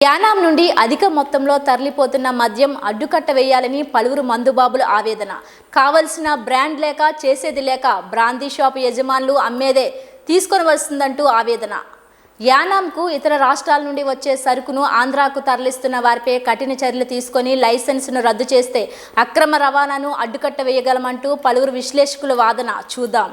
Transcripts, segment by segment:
యానాం నుండి అధిక మొత్తంలో తరలిపోతున్న మద్యం అడ్డుకట్ట వేయాలని పలువురు మందుబాబులు ఆవేదన. కావలసిన బ్రాండ్ లేక చేసేది లేక బ్రాందీ షాపు యజమానులు అమ్మేదే తీసుకొని వస్తుందంటూ ఆవేదన. యానాంకు ఇతర రాష్ట్రాల నుండి వచ్చే సరుకును ఆంధ్రాకు తరలిస్తున్న వారిపై కఠిన చర్యలు తీసుకొని లైసెన్సును రద్దు చేస్తే అక్రమ రవాణాను అడ్డుకట్ట వేయగలమంటూ పలువురు విశ్లేషకుల వాదన. చూద్దాం.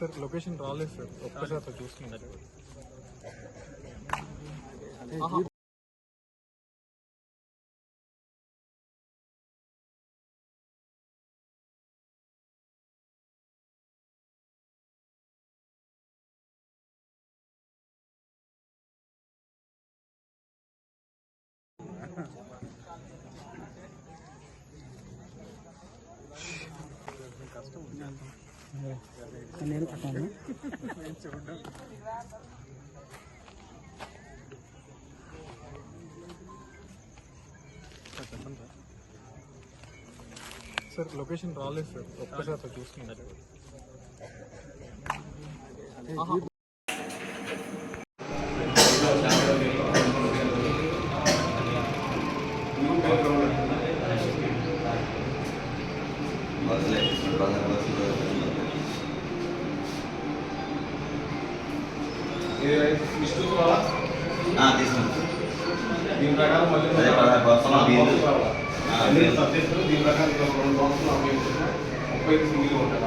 సార్ లొకేషన్ రాలేదు సార్ ఒక్కసారి అట్లా చూసుకున్నాను నేను పట్టాను సార్ లొకేషన్ రాలేదు సార్. ఒక్కసారి అట్లా చూసుకున్నాను తీసుకుంటాం దీని ప్రకారం మళ్ళీ అదే బీర్లు. సబ్జెక్టులు దీని ప్రకారం ముప్పై సింగిల్ ఉంటాయి.